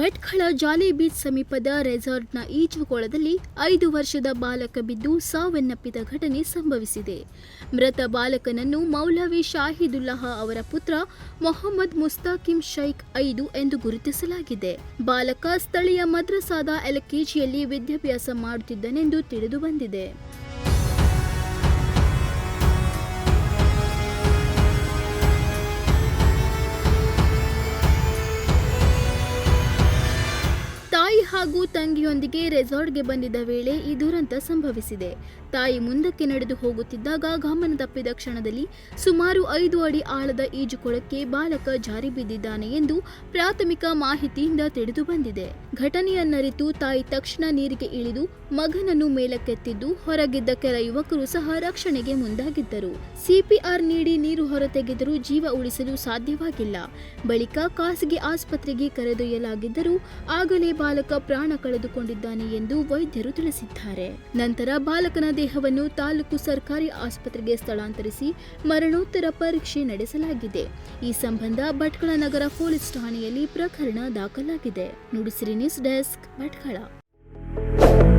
ಭಟ್ಕಳ ಜಾಲಿ beach ಸಮೀಪದ ರೆಸಾರ್ಟ್ನ ಈಜುಕೊಳದಲ್ಲಿ ಐದು ವರ್ಷದ ಬಾಲಕ ಬಿದ್ದು ಸಾವನ್ನಪ್ಪಿದ ಘಟನೆ ಸಂಭವಿಸಿದೆ. ಮೃತ ಬಾಲಕನನ್ನು ಮೌಲವಿ ಶಾಹಿದುಲ್ಲಾಹ ಅವರ ಪುತ್ರ ಮೊಹಮ್ಮದ್ ಮುಸ್ತಾಕಿಂ ಶೈಖ್ ಐದು ಎಂದು ಗುರುತಿಸಲಾಗಿದೆ. ಬಾಲಕ ಸ್ಥಳೀಯ ಮದ್ರಸಾದ ಎಲ್ಕೆಜಿಯಲ್ಲಿ ವಿದ್ಯಾಭ್ಯಾಸ ಮಾಡುತ್ತಿದ್ದನೆಂದು ತಿಳಿದು ಹಾಗೂ ತಂಗಿಯೊಂದಿಗೆ ರೆಸಾರ್ಟ್ಗೆ ಬಂದಿದ್ದ ವೇಳೆ ಈ ದುರಂತ ಸಂಭವಿಸಿದೆ. ತಾಯಿ ಮುಂದಕ್ಕೆ ನಡೆದು ಹೋಗುತ್ತಿದ್ದಾಗ ಗಮನ ತಪ್ಪಿದ ಕ್ಷಣದಲ್ಲಿ ಸುಮಾರು ಐದು ಅಡಿ ಆಳದ ಈಜುಕೊಳಕ್ಕೆ ಬಾಲಕ ಜಾರಿ ಬಿದ್ದಿದ್ದಾನೆ ಎಂದು ಪ್ರಾಥಮಿಕ ಮಾಹಿತಿಯಿಂದ ತಿಳಿದು ಬಂದಿದೆ. ಘಟನೆಯನ್ನರಿತು ತಾಯಿ ತಕ್ಷಣ ನೀರಿಗೆ ಇಳಿದು ಮಗನನ್ನು ಮೇಲಕ್ಕೆತ್ತಿದ್ದು ಹೊರಗಿದ್ದ ಕೆಲ ಯುವಕರು ಸಹ ರಕ್ಷಣೆಗೆ ಮುಂದಾಗಿದ್ದರು. ಸಿಪಿಆರ್ ನೀಡಿ ನೀರು ಹೊರತೆಗೆದರೂ ಜೀವ ಉಳಿಸಲು ಸಾಧ್ಯವಾಗಿಲ್ಲ. ಬಳಿಕ ಖಾಸಗಿ ಆಸ್ಪತ್ರೆಗೆ ಕರೆದೊಯ್ಯಲಾಗಿದ್ದರೂ ಆಗಲೇ ಬಾಲಕ ಪ್ರಾಣ ಕಳೆದುಕೊಂಡಿದ್ದಾನೆ ಎಂದು ವೈದ್ಯರು ತಿಳಿಸಿದ್ದಾರೆ. ನಂತರ ಬಾಲಕನ ದೇಹವನ್ನು ತಾಲೂಕು ಸರ್ಕಾರಿ ಆಸ್ಪತ್ರೆಗೆ ಸ್ಥಳಾಂತರಿಸಿ ಮರಣೋತ್ತರ ಪರೀಕ್ಷೆ ನಡೆಸಲಾಗಿದೆ. ಈ ಸಂಬಂಧ ಭಟ್ಕಳ ನಗರ ಪೊಲೀಸ್ ಠಾಣೆಯಲ್ಲಿ ಪ್ರಕರಣ ದಾಖಲಾಗಿದೆ. Nudisiri news desk Bhatkhada.